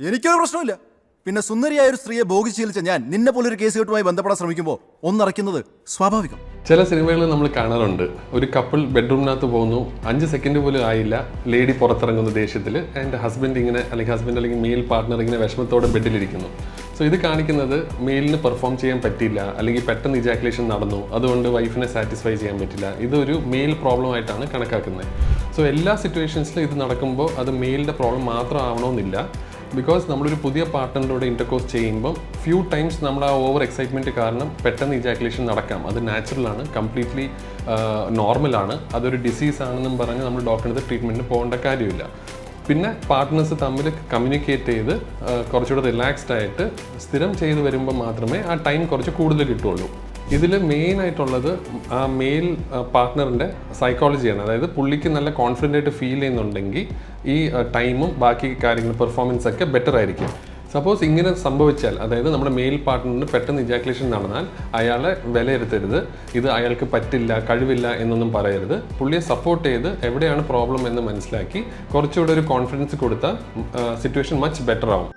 എനിക്കൊരു പ്രശ്നമില്ല പിന്നെ സുന്ദരിയായ ഒരു സ്ത്രീയെ ബോഗി ശീലിച്ച ഞാൻ നിന്നെ പോലൊരു കേസ് കെട്ടുമായി ബന്ധപ്പെടാൻ ശ്രമിക്കുമ്പോൾ ഒന്നറയ്ക്കുന്നത് സ്വാഭാവികം. ചില സിനിമകളിൽ നമ്മൾ കാണാറുണ്ട്. ഒരു കപ്പിൾ ബെഡ്റൂമിനകത്ത് പോകുന്നു. അഞ്ച് സെക്കൻഡ് പോലും ആയില്ല. ലേഡി പുറത്തിറങ്ങുന്ന ദേഷ്യത്തിൽ ആൻഡ് ഹസ്ബൻഡ് ഇങ്ങനെ അല്ലെങ്കിൽ ഹസ്ബൻഡ് അല്ലെങ്കിൽ മെയിൽ പാർട്ട്ണർ ഇങ്ങനെ വിഷമത്തോടെ ബെഡിലിരിക്കുന്നു. സോ ഇത് കാണിക്കുന്നത് മെയിലിന് പെർഫോം ചെയ്യാൻ പറ്റില്ല അല്ലെങ്കിൽ പെട്ടെന്ന് ഇജാക്കുലേഷൻ നടന്നു. അതുകൊണ്ട് വൈഫിനെ സാറ്റിസ്ഫൈ ചെയ്യാൻ പറ്റില്ല. ഇതൊരു മെയിൽ പ്രോബ്ലം ആയിട്ടാണ് കണക്കാക്കുന്നത്. സോ എല്ലാ സിറ്റുവേഷൻസിലും ഇത് നടക്കുമ്പോൾ അത് മെയിലിന്റെ പ്രോബ്ലം മാത്രം ആവണമെന്നില്ല ബിക്കോസ് നമ്മളൊരു പുതിയ പാർട്ട്ണറിന്റെ കൂടെ ഇന്റർകോസ് ചെയ്യുമ്പം ഫ്യൂ ടൈംസ് നമ്മൾ ആ ഓവർ എക്സൈറ്റ്മെന്റ് കാരണം പെട്ടെന്ന് ഇജാക്കുലേഷൻ നടക്കാം. അത് നാച്ചുറലാണ് കംപ്ലീറ്റ്ലി നോർമലാണ് അതൊരു ഡിസീസ് ആണെന്നും പറഞ്ഞ് നമ്മൾ ഡോക്ടറിന്റെ ട്രീറ്റ്മെന്റിന് പോകേണ്ട കാര്യമില്ല. പിന്നെ പാർട്ട്നേഴ്സ് തമ്മിൽ കമ്മ്യൂണിക്കേറ്റ് ചെയ്ത് കുറച്ചുകൂടെ റിലാക്സ്ഡ് ആയിട്ട് സ്ഥിരം ചെയ്ത് വരുമ്പോൾ മാത്രമേ ആ ടൈം കുറച്ച് കൂടുതൽ കിട്ടുള്ളൂ ഇതിൽ മെയിൻ ആയിട്ടുള്ളത് ആ മെയിൽ പാർട്ട്ണറിന്റെ സൈക്കോളജിയാണ് അതായത് പുള്ളിക്ക് നല്ല കോൺഫിഡന്റ് ആയിട്ട് ഫീൽ ചെയ്യുന്നുണ്ടെങ്കിൽ ഈ ടൈമും ബാക്കി കാര്യങ്ങൾ പെർഫോമൻസ് ഒക്കെ ബെറ്റർ ആയിരിക്കും. സപ്പോസ് ഇങ്ങനെ സംഭവിച്ചാൽ അതായത് നമ്മുടെ മെയിൽ പാർട്ട്ണറിന് പെട്ടെന്ന് ഇജാക്കുലേഷൻ നടന്നാൽ അയാളെ വിലയിരുത്തരുത്. ഇത് അയാൾക്ക് പറ്റില്ല കഴിവില്ല എന്നൊന്നും പറയരുത്. പുള്ളിയെ സപ്പോർട്ട് ചെയ്ത് എവിടെയാണ് പ്രോബ്ലം എന്ന് മനസ്സിലാക്കി കുറച്ചുകൂടെ ഒരു കോൺഫിഡൻസ് കൊടുത്താൽ സിറ്റുവേഷൻ മച്ച് ബെറ്റർ ആവും.